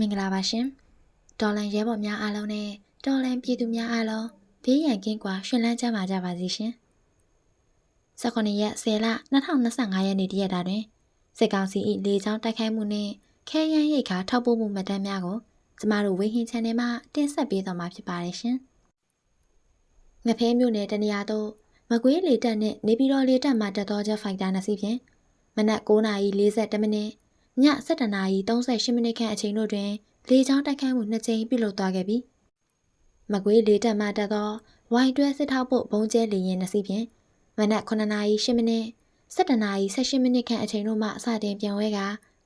မင်္ဂလာပါရှင်တော်လန်ရဲဘော်များအားလုံးနဲ့တော်လန်ပြည်သူများအားလုံးဘေးရန်ကင်းကွာရှင်လန်းချမ်းပါကြပါစေရှင်19ရက်10လ2025ရက်နေ့တရက်တာတွင်စစ်ကောင်စီ၏လေကြောင်းတိုက်ခိုက်မှုနှင့်ခဲယမ်းရိတ်ခါထောက်ပို့မှုမှတ်တမ်းများကိုကျမတို့ဝင်းဟင်း channel မှာတင်ဆက်ပေးသွားမှာဖြစ်ပါတယ်ရှင်ငဖဲမျိုးနယ်တနေရာသို့မကွေးလေတပ်နှင့်နေပြည်တော်လေတပ်မှတက်သောချက်ဖိုက်တာနှစ်စီးဖြင့်မနက်9:40မိနစ် ည7:38မိနစ်ခန့်အချိန်တို့တွင်လေကြောင်းတိုက်ခိုက်မှုနှစ်ကြိမ်ပြုလုပ်သွားခဲ့ပြီးမကွေးလေတပ်မှတက်သောဝိုင်တွဲစစ်ထောက်ဖို့ဘုံကျဲလေရင်နှစ်စီးဖြင့်မနက်9:08မိနစ်7:18မိနစ်ခန့်အချိန်တို့မှစတင်ပြန်ဝဲက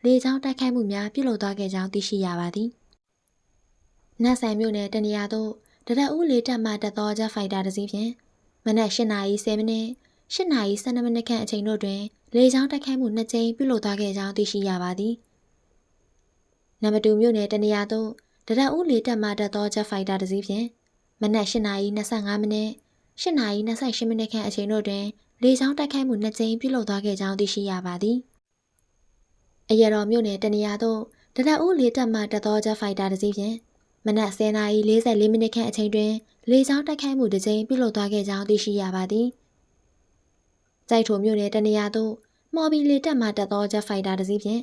လေကြောင်းတိုက်ခိုက်မှုများပြုလုပ်သွားခဲ့ကြောင်းသိရှိရပါသည်။နတ်ဆိုင်မြို့နယ်တနေရာသို့တရက်ဦးလေတပ်မှတက်သောဂျက်ဖိုက်တာတစ်စီးဖြင့်မနက်8:10မိနစ်8:12မိနစ်ခန့်အချိန်တို့တွင် လေကြောင်းတိုက်ခိုက်မှုနှစ်ကြိမ်ပြုလုပ်သွားခဲ့ကြောင်းသိရှိရပါသည်။နံပါတ်2မြို့နယ်တနေရာသို့တရက်ဦးလေတပ်မှတက်သောဂျက်ဖိုက်တာတစ်စီးဖြင့်မနက်8:25မိနစ်8:28မိနစ်ခန့်အချိန်တို့တွင်လေကြောင်းတိုက်ခိုက်မှုနှစ်ကြိမ်ပြုလုပ်သွားခဲ့ကြောင်းသိရှိရပါသည်။အရတော်မြို့နယ်တနေရာသို့တရက်ဦးလေတပ်မှတက်သောဂျက်ဖိုက်တာတစ်စီးဖြင့်မနက်10:44မိနစ်ခန့်အချိန်တွင်လေကြောင်းတိုက်ခိုက်မှုတစ်ကြိမ်ပြုလုပ်သွားခဲ့ကြောင်းသိရှိရပါသည်။ ကြိုက်ထိုမြို့နယ်တနေရာသို့မော်ဘီလေတပ်မှတက်သောဂျက်ဖိုက်တာတစ်စီးဖြင့်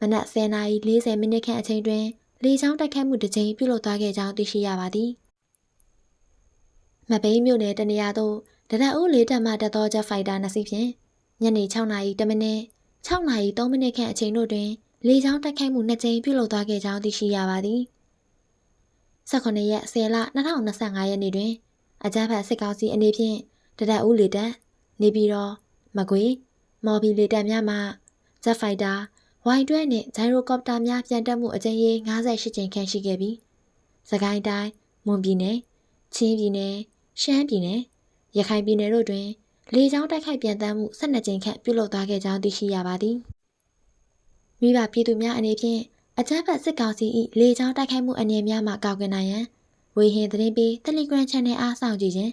မနက်10:40မိနစ်ခန့်အချိန်တွင်လေကြောင်းတိုက်ခိုက်မှုတစ်ကြိမ်ပြုလုပ်သွားခဲ့ကြောင်းသိရှိရပါသည်။မပိန်းမြို့နယ်တနေရာသို့တရက်ဦးလေတပ်မှတက်သောဂျက်ဖိုက်တာနှစ်စီးဖြင့်ညနေ6:10မိနစ်6:03မိနစ်ခန့်အချိန်တို့တွင်လေကြောင်းတိုက်ခိုက်မှုနှစ်ကြိမ်ပြုလုပ်သွားခဲ့ကြောင်းသိရှိရပါသည်။18ရက်10လ2025ရက်နေ့တွင်အကြမ်းဖက်စစ်ကောင်စီအနေဖြင့်တရက်ဦးလေတပ်နေပြည်တော် မကွေးမော်ဘီလေတပ်များမှဂျက်ဖိုက်တာဝိုင်တွဲနှင့်ဂျိုင်ရိုကော်ပတာများပြန်တက်မှုအကြိမ်ရေ58ကြိမ်ခန့်ရှိခဲ့ပြီးစကိုင်းတိုင်းမွန်ပြည်နယ်ချင်းပြည်နယ်ရှမ်းပြည်နယ်ရခိုင်ပြည်နယ်တို့တွင်လေကြောင်းတိုက်ခိုက်ပြန်တမ်းမှု12ကြိမ်ခန့်ပြုလုပ်သွားခဲ့ကြောင်းသိရှိရပါသည်မိဘပြည်သူများအနေဖြင့်အကြမ်းဖက်စစ်ကောင်စီ၏လေကြောင်းတိုက်ခိုက်မှုအနေများမှကောက်ကွယ်နိုင်ရန်ဝေဟင်သတင်းပေး Telegram Channel အားစောင့်ကြည့်ခြင်း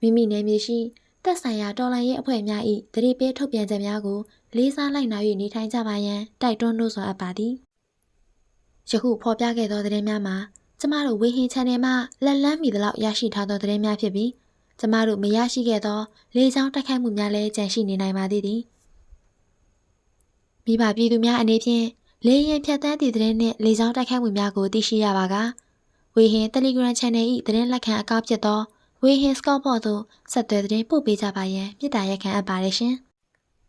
မိမိနယ်မြေရှိ သက်ဆိုင်ရာတော်လှန်ရေးအဖွဲ့များ၏သတိပေးထုတ်ပြန်ချက်များကိုလေးစားလိုက်နာ၍နေထိုင်ကြပါရန်တိုက်တွန်းလို့ဆိုအပ်ပါသည်ယခုဖော်ပြခဲ့သောသတင်းများမှာကျမတို့ဝေဟင် channel မှလက်လန်းမီသလောက်ရရှိထားသောသတင်းများဖြစ်ပြီးကျမတို့မရရှိခဲ့သောလေကြောင်းတိုက်ခိုက်မှုများလည်းကြန့်ရှိနေနိုင်ပါသေးသည်မိဘပြည်သူများအနေဖြင့်လေရင်ဖြတ်တန်းသည့်သတင်းနှင့်လေကြောင်းတိုက်ခိုက်မှုများကိုသိရှိရပါကဝေဟင် Telegram Channel ၏သတင်းလက်ခံအကောင့်ဖြစ်သော ဝေဟင် Scout သို့ဆက်သွယ်သတင်းပို့ပေးကြပါရန်မြစ်တာရက်ခံအပ်ပါတယ်ရှင်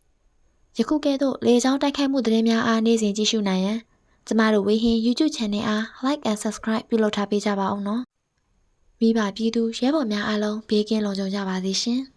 ။ယခုကဲ့သို့လေကြောင်းတိုက်ခိုက်မှုသတင်းများအားနေ့စဉ်ကြည့်ရှုနိုင်ရန်ကျမတို့ဝေဟင် YouTube Channel အား Like and Subscribe ပြုလုပ်ထားပေးကြပါအောင်နော်။မိဘပြည်သူရဲဘော်များအားလုံးဘေးကင်းလုံခြုံကြပါစေရှင်။